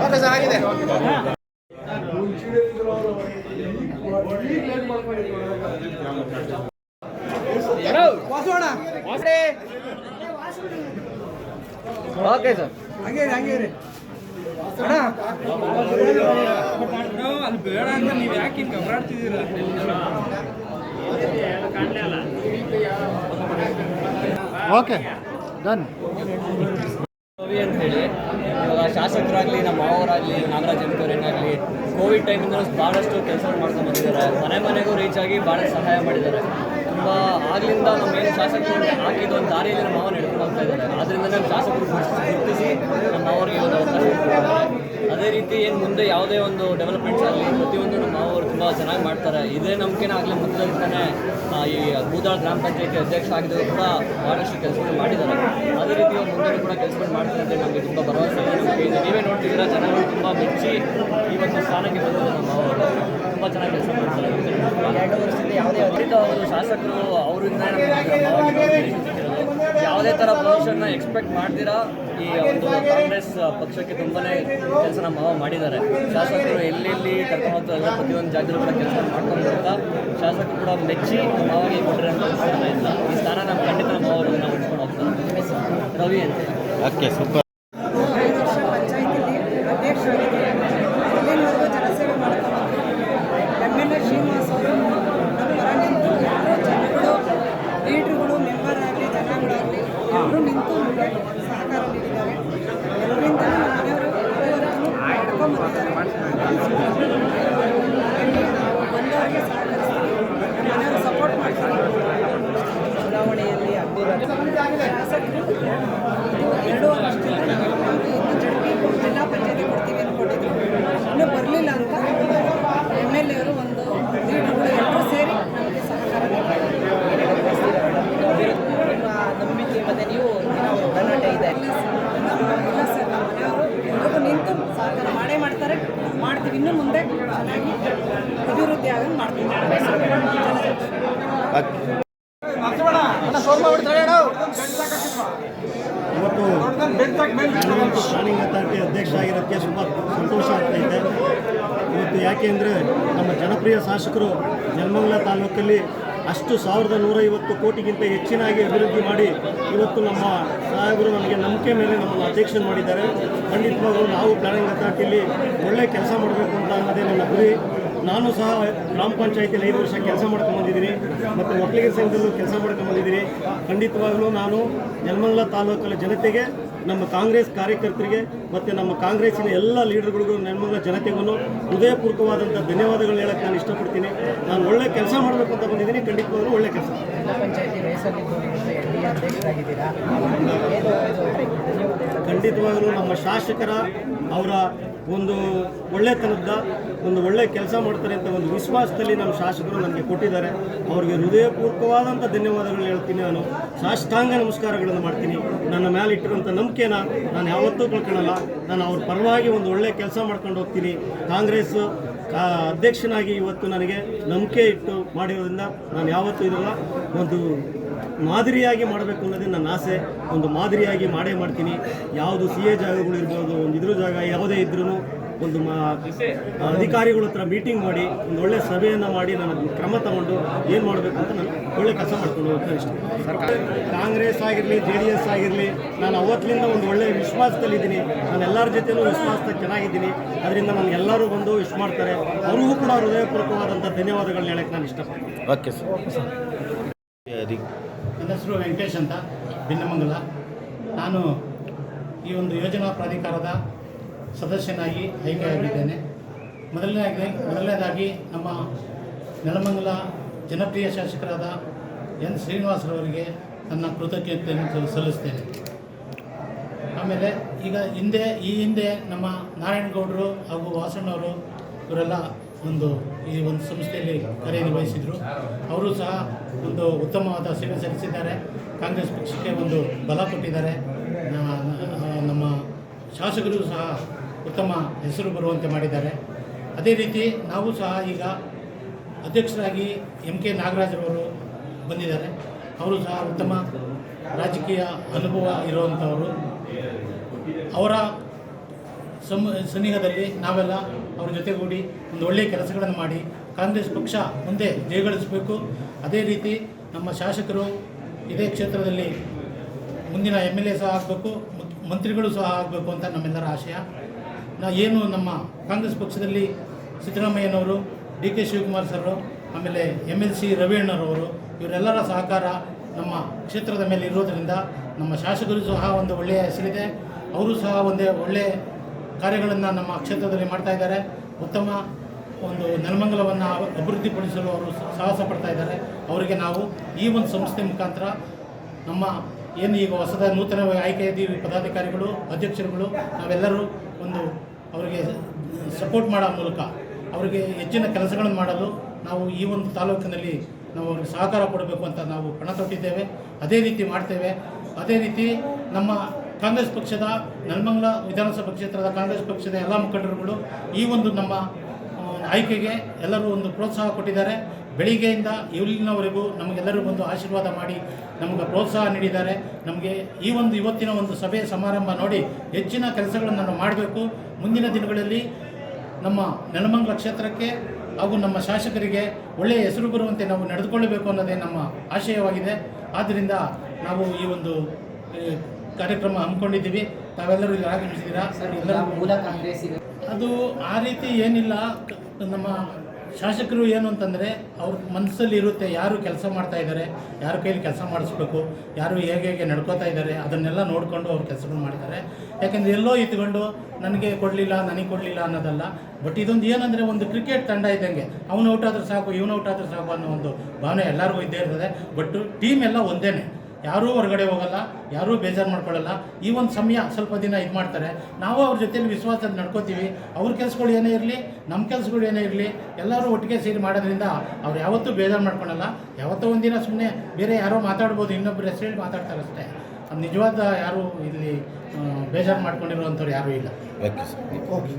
Okay sir ಆಗಿದೆ ವಾಸೋಣ okay sir ಹಂಗೆ ಹಂಗೆ ರೀ ಅಲ್ಲಿ ಅದು ಬೇಡ ಅಂತ ನೀವು ಯಾಕೆ ಹಿಂಗೆ ಓಕೆ ಡನ್ ರವಿ ಅಂತ ಹೇಳಿ, ಇವಾಗ ಶಾಸಕರಾಗಲಿ, ನಮ್ಮ ಮಾವರಾಗಲಿ, ನಾಗರಾಜ್ ಏನಾಗಲಿ ಕೋವಿಡ್ ಟೈಮಿಂದ ಭಾಳಷ್ಟು ಕೆಲಸ ಮಾಡ್ಕೊಂಡು ಬಂದಿದ್ದಾರೆ. ಮನೆ ಮನೆಗೂ ರೀಚ್ ಆಗಿ ಭಾಳ ಸಹಾಯ ಮಾಡಿದ್ದಾರೆ. ತುಂಬ ಆಗ್ಲಿಂದ ನಮ್ಮ ಏನು ಶಾಸಕರು ಹಾಕಿದ್ದು ಒಂದು ದಾರಿಯಲ್ಲಿ ನಮ್ಮ ಮಾವನ ಹಿಡ್ಕೊಂಡು ಹೋಗ್ತಾ ಇದ್ದಾರೆ. ಆದ್ದರಿಂದ ನಮ್ಮ ಶಾಸಕರು ಗುರುತಿಸಿ, ನಮ್ಮ ಮಾವರಿಗೆ ಒಂದು ಅವಕಾಶ ಕೊಟ್ಟಿದ್ದಾರೆ ಅದೇ ರೀತಿ ಏನು ಮುಂದೆ ಯಾವುದೇ ಒಂದು ಡೆವಲಪ್ಮೆಂಟ್ಸ್ ಆಗಲಿ ಪ್ರತಿಯೊಂದು ಮಾವರು ತುಂಬ ಚೆನ್ನಾಗಿ ಮಾಡ್ತಾರೆ. ಇದೇ ನಂಬಿಕೆನ ಆಗಲಿ ಮುಂದೆ ಆ, ಈ ಬೂದಾಳ ಗ್ರಾಮ ಪಂಚಾಯತಿ ಅಧ್ಯಕ್ಷ ಆಗಿದ್ರು ಕೂಡ ಭಾಳಷ್ಟು ಕೆಲಸಗಳು ಮಾಡಿದ್ದಾರೆ. ಅದೇ ರೀತಿ ಅವ್ರು ಮುಂದೆ ಕೂಡ ಕೆಲಸಗಳು ಮಾಡ್ತಾರೆ ಅಂತ ನಮಗೆ ತುಂಬ ಭರವಸೆ ಇದೆ. ನಮಗೆ ನೀವೇ ನೋಡ್ತಿದ್ದೀರಾ ಜನಗಳು ತುಂಬ ಮೆಚ್ಚಿ ಇವತ್ತು ಸ್ಥಾನಕ್ಕೆ ಬಂದಿದ್ದಾರೆ ನಮ್ಮ ಅವರು ತುಂಬ ಚೆನ್ನಾಗಿ ಕೆಲಸ ಮಾಡ್ತಾರೆ. ಎರಡು ವರ್ಷದಿಂದ ಯಾವುದೇ ಅವರು ಶಾಸಕರು ಅವರಿಂದ ಯಾವುದೇ ಥರ ಪೊಸಿಷನ್ನ ಎಕ್ಸ್ಪೆಕ್ಟ್ ಮಾಡ್ತೀರಾ? ಈ ಒಂದು ಕಾಂಗ್ರೆಸ್ ಪಕ್ಷಕ್ಕೆ ತುಂಬನೇ ಕೆಲಸ ಮಾವ ಮಾಡಿದ್ದಾರೆ. ಶಾಸಕರು ಎಲ್ಲೆಲ್ಲಿ ಕರ್ಕೊಂಡು ಹೋಗ್ತಾರಲ್ಲ ಪ್ರತಿಯೊಂದು ಜಾಗದಲ್ಲೂ ಕೂಡ ಕೆಲಸ ಮಾಡ್ಕೊಂಡು ಬರ್ತಾ ಶಾಸಕರು ಕೂಡ ಮೆಚ್ಚಿ ಮಾವಾಗಿ ಕೊಟ್ಟರೆ ಅಂತ ಅನಿಸ್ತಾ ಇಲ್ಲ. ಈ ಸ್ಥಾನ ನಮ್ಮ ಖಂಡಿತ ನಮ್ಮ ಮಾವರು ನಾವು ಹೋಗ್ತಾರೆ. ರವಿ ಅಂತ. ಓಕೆ ಸೂಪರ್ ಐದು ವರ್ಷ ಪಂಚಾಯತಿಲಿ ಅಧ್ಯಕ್ಷರಾಗಿದ್ದರು ಇಲ್ಲಿನವರೆಗೂ ಜನಸೇವೆ ಮಾಡ್ತಾ ಎಂ ಎಲ್ ಎ ಶ್ರೀನಿವಾಸ್ ಅವರು ನಮ್ಮ ಪರ ನಿಂತು ಎಲ್ಲರೂ ಜನಗಳು ಲೀಡ್ರುಗಳು ಮೆಂಬರ್ ಆಗಲಿ ಜನಗಳಾಗಲಿ ಎಲ್ಲರೂ ನಿಂತು ನಮಗೆ ಸಹಕಾರ ನೀಡಿದ್ದಾರೆ ಸಪೋರ್ಟ್ ಮಾಡ್ತಾರೆ ಚುನಾವಣೆಯಲ್ಲಿ ಶಾಸಕರು ಎರಡು ವರ್ಷದಿಂದ ನಾವು ಇನ್ನು ಜಡ್ಪಿ ಜಿಲ್ಲಾ ಪಂಚಾಯತಿ ಕೊಡ್ತೀವಿ ಅಂದ್ಕೊಂಡಿದ್ರು ಇನ್ನೂ ಬರಲಿಲ್ಲ ಅಂತ ಎಂ ಎಲ್ ಎವರು ಒಂದು ಲೀಡರ್ಗಳು ಎಲ್ಲರೂ ಸೇರಿ ನಮಗೆ ಸಹಕಾರ ನಂಬಿಕೆ ಮತ್ತು ನೀವು ಹೋರಾಟ ಇದೆ ಇಲ್ಲ ಸರ್ ನಮ್ಮ ಮನೆಯವರು ಎಲ್ರಿಗೂ ನಿಂತು ಸಹಕಾರ ಮಾಡೇ ಮಾಡ್ತಾರೆ ಮಾಡ್ತೀವಿ ಇನ್ನು ಮುಂದೆ ಚೆನ್ನಾಗಿ ಅಭಿವೃದ್ಧಿ ಆಗಂಗೆ ಮಾಡ್ತೀವಿ ಅಣ್ಣ ಸೋಲ್ ಮಾಡ್ಬಿಡ್ತಾರೆ ಅಣ್ಣ ಇವತ್ತು ಪ್ಲಾನಿಂಗ್ ಅಥಾರಿಟಿ ಅಧ್ಯಕ್ಷ ಆಗಿರೋಕ್ಕೆ ತುಂಬ ಸಂತೋಷ ಆಗ್ತೈತೆ ಇವತ್ತು ಯಾಕೆ ಅಂದರೆ ನಮ್ಮ ಜನಪ್ರಿಯ ಶಾಸಕರು ನೆಲಮಂಗಲ ತಾಲೂಕಲ್ಲಿ ಅಷ್ಟು ಸಾವಿರದ ನೂರೈವತ್ತು ಕೋಟಿಗಿಂತ ಹೆಚ್ಚಿನಾಗಿ ಅಭಿವೃದ್ಧಿ ಮಾಡಿ ಇವತ್ತು ನಮ್ಮ ಸಾಹೇಬರು ನಮಗೆ ನಂಬಿಕೆ ಮೇಲೆ ನಮ್ಮನ್ನು ಅಧ್ಯಕ್ಷ ಮಾಡಿದ್ದಾರೆ. ಖಂಡಿತವಾಗೂ ನಾವು ಪ್ಲಾನಿಂಗ್ ಅಥಾರಿಟಿಯಲ್ಲಿ ಒಳ್ಳೆ ಕೆಲಸ ಮಾಡಬೇಕು ಅಂತ ಅನ್ನೋದೇ ನನ್ನ ಗುರಿ. ನಾನು ಸಹ ಗ್ರಾಮ ಪಂಚಾಯತಿಯಲ್ಲಿ ಐದು ವರ್ಷ ಕೆಲಸ ಮಾಡ್ಕೊಂಡು ಬಂದಿದ್ದೀನಿ ಮತ್ತು ಮಕ್ಕಳಿಗೆ ಸಂಘದಲ್ಲೂ ಕೆಲಸ ಮಾಡ್ಕೊಂಡು ಬಂದಿದ್ದೀನಿ ಖಂಡಿತವಾಗಲೂ ನಾನು ನೆಲಮಂಗಲ ತಾಲೂಕಲ್ಲಿ ಜನತೆಗೆ, ನಮ್ಮ ಕಾಂಗ್ರೆಸ್ ಕಾರ್ಯಕರ್ತರಿಗೆ ಮತ್ತು ನಮ್ಮ ಕಾಂಗ್ರೆಸ್ಸಿನ ಎಲ್ಲ ಲೀಡರ್ಗಳಿಗೂ ನೆಲಮಂಗಲ ಜನತೆಗೂ ಹೃದಯಪೂರ್ವಕವಾದಂಥ ಧನ್ಯವಾದಗಳು ಹೇಳಕ್ಕೆ ನಾನು ಇಷ್ಟಪಡ್ತೀನಿ. ನಾನು ಒಳ್ಳೆ ಕೆಲಸ ಮಾಡಬೇಕು ಅಂತ ಬಂದಿದ್ದೀನಿ. ಖಂಡಿತವಾಗಲೂ ಒಳ್ಳೆ ಕೆಲಸ. ಪಂಚಾಯತಿ ಅಧ್ಯಕ್ಷರಾಗಿದ್ದೀರಾ? ಖಂಡಿತವಾಗಲೂ ನಮ್ಮ ಶಾಸಕರ ಅವರ ಒಂದು ಒಳ್ಳೆತನದ ಒಂದು ಒಳ್ಳೆ ಕೆಲಸ ಮಾಡ್ತಾರೆ ಅಂತ ಒಂದು ವಿಶ್ವಾಸದಲ್ಲಿ ನಮ್ಮ ಶಾಸಕರು ನನಗೆ ಕೊಟ್ಟಿದ್ದಾರೆ. ಅವರಿಗೆ ಹೃದಯಪೂರ್ವಕವಾದಂಥ ಧನ್ಯವಾದಗಳು ಹೇಳ್ತೀನಿ ನಾನು. ಸಾಷ್ಟಾಂಗ ನಮಸ್ಕಾರಗಳನ್ನು ಮಾಡ್ತೀನಿ. ನನ್ನ ಮೇಲೆ ಇಟ್ಟಿರುವಂಥ ನಂಬಿಕೆನ ನಾನು ಯಾವತ್ತೂ ಕಳ್ಕೊಳ್ಳಲ್ಲ ನಾನು ಅವ್ರ ಪರವಾಗಿ ಒಂದು ಒಳ್ಳೆ ಕೆಲಸ ಮಾಡ್ಕೊಂಡು ಹೋಗ್ತೀನಿ. ಕಾಂಗ್ರೆಸ್ ಅಧ್ಯಕ್ಷನಾಗಿ ಇವತ್ತು ನನಗೆ ನಂಬಿಕೆ ಇಟ್ಟು ಮಾಡಿರೋದ್ರಿಂದ ನಾನು ಯಾವತ್ತೂ ಇದಲ್ಲ ಒಂದು ಮಾದರಿಯಾಗಿ ಮಾಡಬೇಕು ಅನ್ನೋದೇ ನನ್ನ ಆಸೆ. ಒಂದು ಮಾದರಿಯಾಗಿ ಮಾಡೇ ಮಾಡ್ತೀನಿ. ಯಾವುದು ಸಿ ಎ ಜಾಗಗಳು ಇರ್ಬೋದು, ಒಂದು ಇದ್ರ ಜಾಗ ಯಾವುದೇ ಇದ್ರೂ ಒಂದು ಅಧಿಕಾರಿಗಳ ಹತ್ರ ಮೀಟಿಂಗ್ ಮಾಡಿ ಒಂದು ಒಳ್ಳೆ ಸಭೆಯನ್ನು ಮಾಡಿ ನಾನು ಕ್ರಮ ತಗೊಂಡು ಏನು ಮಾಡಬೇಕು ಅಂತ ನಾನು ಒಳ್ಳೆ ಕೆಲಸ ಮಾಡ್ಕೊಂಡು ಹೋಗ್ತಾ ಇಷ್ಟ ಕಾಂಗ್ರೆಸ್ ಆಗಿರಲಿ ಜೆ ಡಿ ಎಸ್ ಆಗಿರಲಿ ನಾನು ಅವತ್ತಿನಿಂದ ಒಂದು ಒಳ್ಳೆ ವಿಶ್ವಾಸದಲ್ಲಿದ್ದೀನಿ ನಾನು ಎಲ್ಲರ ಜೊತೆಯೂ ವಿಶ್ವಾಸದ ಚೆನ್ನಾಗಿದ್ದೀನಿ. ಅದರಿಂದ ನನಗೆ ಎಲ್ಲರೂ ಬಂದು ವಿಶ್ ಮಾಡ್ತಾರೆ. ಅವ್ರಿಗೂ ಕೂಡ ಹೃದಯಪೂರ್ವಕವಾದಂಥ ಧನ್ಯವಾದಗಳನ್ನ ಹೇಳಕ್ಕೆ ನಾನು ಇಷ್ಟಪಡ್ತೀನಿ. Okay sir. ನನ್ನ ಹೆಸರು ವೆಂಕಟೇಶ್ ಅಂತ ಭಿನ್ನಮಂಗಲ ನಾನು ಈ ಒಂದು ಯೋಜನಾ ಪ್ರಾಧಿಕಾರದ ಸದಸ್ಯನಾಗಿ ಆಯ್ಕೆಯಾಗಿದ್ದೇನೆ ಮೊದಲನೇದಾಗಿ ಮೊದಲನೇದಾಗಿ ನಮ್ಮ ನೆಲಮಂಗಲ ಜನಪ್ರಿಯ ಶಾಸಕರಾದ ಎನ್ ಶ್ರೀನಿವಾಸರವರಿಗೆ ನನ್ನ ಕೃತಜ್ಞತೆಯನ್ನು ಸಲ್ಲಿಸ್ತೇನೆ. ಆಮೇಲೆ ಈಗ ಹಿಂದೆ, ಈ ಹಿಂದೆ ನಮ್ಮ ನಾರಾಯಣಗೌಡರು ಹಾಗೂ ವಾಸಣ್ಣವರು ಇವರೆಲ್ಲ ಒಂದು ಈ ಒಂದು ಸಂಸ್ಥೆಯಲ್ಲಿ ಕಾರ್ಯನಿರ್ವಹಿಸಿದರು. ಅವರು ಸಹ ಒಂದು ಉತ್ತಮವಾದ ಸೇವೆ ಸಲ್ಲಿಸಿದ್ದಾರೆ. ಕಾಂಗ್ರೆಸ್ ಪಕ್ಷಕ್ಕೆ ಒಂದು ಬಲ ಕೊಟ್ಟಿದ್ದಾರೆ. ನಮ್ಮ ಶಾಸಕರು ಸಹ ಉತ್ತಮ ಹೆಸರು ಬರುವಂತೆ ಮಾಡಿದ್ದಾರೆ. ಅದೇ ರೀತಿ ನಾವು ಸಹ ಈಗ ಅಧ್ಯಕ್ಷರಾಗಿ ಎಂ ಕೆ ನಾಗರಾಜರವರು ಬಂದಿದ್ದಾರೆ. ಅವರು ಸಹ ಉತ್ತಮ ರಾಜಕೀಯ ಅನುಭವ ಇರುವಂಥವರು ಅವರ ಸಮ ಸನಿಹದಲ್ಲಿ ನಾವೆಲ್ಲ ಅವ್ರ ಜೊತೆಗೂಡಿ ಒಂದು ಒಳ್ಳೆಯ ಕೆಲಸಗಳನ್ನು ಮಾಡಿ ಕಾಂಗ್ರೆಸ್ ಪಕ್ಷ ಮುಂದೆ ಜಯಗಳಿಸಬೇಕು ಅದೇ ರೀತಿ ನಮ್ಮ ಶಾಸಕರು ಇದೇ ಕ್ಷೇತ್ರದಲ್ಲಿ ಮುಂದಿನ ಎಂ ಎಲ್ ಎ ಸಹ ಆಗಬೇಕು ಮಂತ್ರಿಗಳು ಸಹ ಆಗಬೇಕು ಅಂತ ನಮ್ಮೆಲ್ಲರ ಆಶಯ. ನಾ ಏನು ನಮ್ಮ ಕಾಂಗ್ರೆಸ್ ಪಕ್ಷದಲ್ಲಿ ಸಿದ್ದರಾಮಯ್ಯನವರು, ಡಿ ಕೆ ಶಿವಕುಮಾರ್ ಸರ್ ಆಮೇಲೆ ಎಂ ಎಲ್ ಸಿ ರವಿಯಣ್ಣರವರು, ಇವರೆಲ್ಲರ ಸಹಕಾರ ನಮ್ಮ ಕ್ಷೇತ್ರದ ಮೇಲೆ ಇರೋದರಿಂದ ನಮ್ಮ ಶಾಸಕರು ಸಹ ಒಂದು ಒಳ್ಳೆಯ ಹೆಸರಿದೆ. ಅವರು ಸಹ ಒಂದೇ ಒಳ್ಳೆಯ ಕಾರ್ಯಗಳನ್ನು ನಮ್ಮ ಕ್ಷೇತ್ರದಲ್ಲಿ ಮಾಡ್ತಾ ಇದ್ದಾರೆ. ಉತ್ತಮ ಒಂದು ನೆಲಮಂಗಲವನ್ನು ಅಭಿವೃದ್ಧಿಪಡಿಸಲು ಅವರು ಸಾಹಸ ಪಡ್ತಾ ಇದ್ದಾರೆ. ಅವರಿಗೆ ನಾವು ಈ ಒಂದು ಸಂಸ್ಥೆ ಮುಖಾಂತರ ನಮ್ಮ ಏನು ಈಗ ಹೊಸದ ನೂತನವಾಗಿ ಇದ್ದೀವಿ ಪದಾಧಿಕಾರಿಗಳು, ಅಧ್ಯಕ್ಷರುಗಳು, ನಾವೆಲ್ಲರೂ ಒಂದು ಅವರಿಗೆ ಸಪೋರ್ಟ್ ಮಾಡೋ ಮೂಲಕ ಅವರಿಗೆ ಹೆಚ್ಚಿನ ಕೆಲಸಗಳನ್ನು ಮಾಡಲು ನಾವು ಈ ಒಂದು ತಾಲೂಕಿನಲ್ಲಿ ನಾವು ಅವ್ರಿಗೆ ಸಹಕಾರ ಕೊಡಬೇಕು ಅಂತ ನಾವು ಪಣ ತೊಟ್ಟಿದ್ದೇವೆ. ಅದೇ ರೀತಿ ಮಾಡ್ತೇವೆ. ಅದೇ ರೀತಿ ನಮ್ಮ ಕಾಂಗ್ರೆಸ್ ಪಕ್ಷದ ನೆಲಮಂಗಲ ವಿಧಾನಸಭಾ ಕ್ಷೇತ್ರದ ಕಾಂಗ್ರೆಸ್ ಪಕ್ಷದ ಎಲ್ಲ ಮುಖಂಡರುಗಳು ಈ ಒಂದು ನಮ್ಮ ಆಯ್ಕೆಗೆ ಎಲ್ಲರೂ ಒಂದು ಪ್ರೋತ್ಸಾಹ ಕೊಟ್ಟಿದ್ದಾರೆ. ಬೆಳಿಗ್ಗೆಯಿಂದ ಇಲ್ಲಿನವರೆಗೂ ನಮಗೆಲ್ಲರೂ ಒಂದು ಆಶೀರ್ವಾದ ಮಾಡಿ ನಮಗೆ ಪ್ರೋತ್ಸಾಹ ನೀಡಿದ್ದಾರೆ. ನಮಗೆ ಈ ಒಂದು ಇವತ್ತಿನ ಒಂದು ಸಭೆ ಸಮಾರಂಭ ನೋಡಿ ಹೆಚ್ಚಿನ ಕೆಲಸಗಳನ್ನು ನಾವು ಮಾಡಬೇಕು. ಮುಂದಿನ ದಿನಗಳಲ್ಲಿ ನಮ್ಮ ನೆಲಮಂಗಲ ಕ್ಷೇತ್ರಕ್ಕೆ ಹಾಗೂ ನಮ್ಮ ಶಾಸಕರಿಗೆ ಒಳ್ಳೆಯ ಹೆಸರು ಬರುವಂತೆ ನಾವು ನಡೆದುಕೊಳ್ಳಬೇಕು ಅನ್ನೋದೇ ನಮ್ಮ ಆಶಯವಾಗಿದೆ. ಆದ್ದರಿಂದ ನಾವು ಈ ಒಂದು ಕಾರ್ಯಕ್ರಮ ಹಮ್ಮಿಕೊಂಡಿದ್ದೀವಿ. ತಾವೆಲ್ಲರೂ ಇಲ್ಲಿ ಆಗಮಿಸಿದ್ದೀರಾ? ಸರ್ ಎಲ್ಲರೂ ಮೂಲ ಕಾಂಗ್ರೆಸ್ಸಿಗೆ ಅದು ಆ ರೀತಿ ಏನಿಲ್ಲ. ನಮ್ಮ ಶಾಸಕರು ಏನು ಅಂತಂದರೆ ಅವ್ರ ಮನಸ್ಸಲ್ಲಿ ಇರುತ್ತೆ ಯಾರು ಕೆಲಸ ಮಾಡ್ತಾ ಇದ್ದಾರೆ ಯಾರ ಕೈಲಿ ಕೆಲಸ ಮಾಡಿಸ್ಬೇಕು, ಯಾರು ಹೇಗೆ ಹೇಗೆ ನಡ್ಕೋತಾ ಇದ್ದಾರೆ ಅದನ್ನೆಲ್ಲ ನೋಡಿಕೊಂಡು ಅವ್ರು ಕೆಲಸಗಳು ಮಾಡ್ತಾರೆ. ಯಾಕೆಂದರೆ ಎಲ್ಲೋ ಇದ್ಕೊಂಡು ನನಗೆ ಕೊಡಲಿಲ್ಲ ನನಗೆ ಕೊಡಲಿಲ್ಲ ಅನ್ನೋದಲ್ಲ. ಬಟ್ ಇದೊಂದು ಏನಂದರೆ ಒಂದು ಕ್ರಿಕೆಟ್ ತಂಡ ಇದ್ದಂಗೆ, ಅವನು ಔಟ್ ಆದರೂ ಸಾಕು, ಇವನು ಔಟ್ ಆದರೂ ಸಾಕು ಅನ್ನೋ ಒಂದು ಭಾವನೆ ಎಲ್ಲರಿಗೂ ಇದ್ದೇ ಇರ್ತದೆ. ಬಟ್ ಟೀಮ್ ಎಲ್ಲ ಒಂದೇನೆ. ಯಾರೂ ಹೊರಗಡೆ ಹೋಗಲ್ಲ ಯಾರೂ ಬೇಜಾರು ಮಾಡ್ಕೊಳ್ಳಲ್ಲ. ಈ ಒಂದು ಸಮಯ ಸ್ವಲ್ಪ ದಿನ ಇದು ಮಾಡ್ತಾರೆ. ನಾವು ಅವ್ರ ಜೊತೆಯಲ್ಲಿ ವಿಶ್ವಾಸದಲ್ಲಿ ನಡ್ಕೋತೀವಿ. ಅವ್ರ ಕೆಲಸಗಳು ಏನೇ ಇರಲಿ ನಮ್ಮ ಕೆಲಸಗಳು ಏನೇ ಇರಲಿ ಎಲ್ಲರೂ ಒಟ್ಟಿಗೆ ಸೇರಿ ಮಾಡೋದ್ರಿಂದ ಅವ್ರು ಯಾವತ್ತೂ ಬೇಜಾರು ಮಾಡ್ಕೊಳ್ಳಲ್ಲ ಯಾವತ್ತೋ ಒಂದಿನ ಸುಮ್ಮನೆ ಬೇರೆ ಯಾರೋ ಮಾತಾಡ್ಬೋದು ಇನ್ನೊಬ್ಬರು ಹೆಸರು ಹೇಳಿ ಮಾತಾಡ್ತಾರೆ ಅಷ್ಟೇ. ನಿಜವಾದ ಯಾರೂ ಇಲ್ಲಿ ಬೇಜಾರು ಮಾಡ್ಕೊಂಡಿರುವಂಥವ್ರು ಯಾರೂ ಇಲ್ಲ. Okay sir okay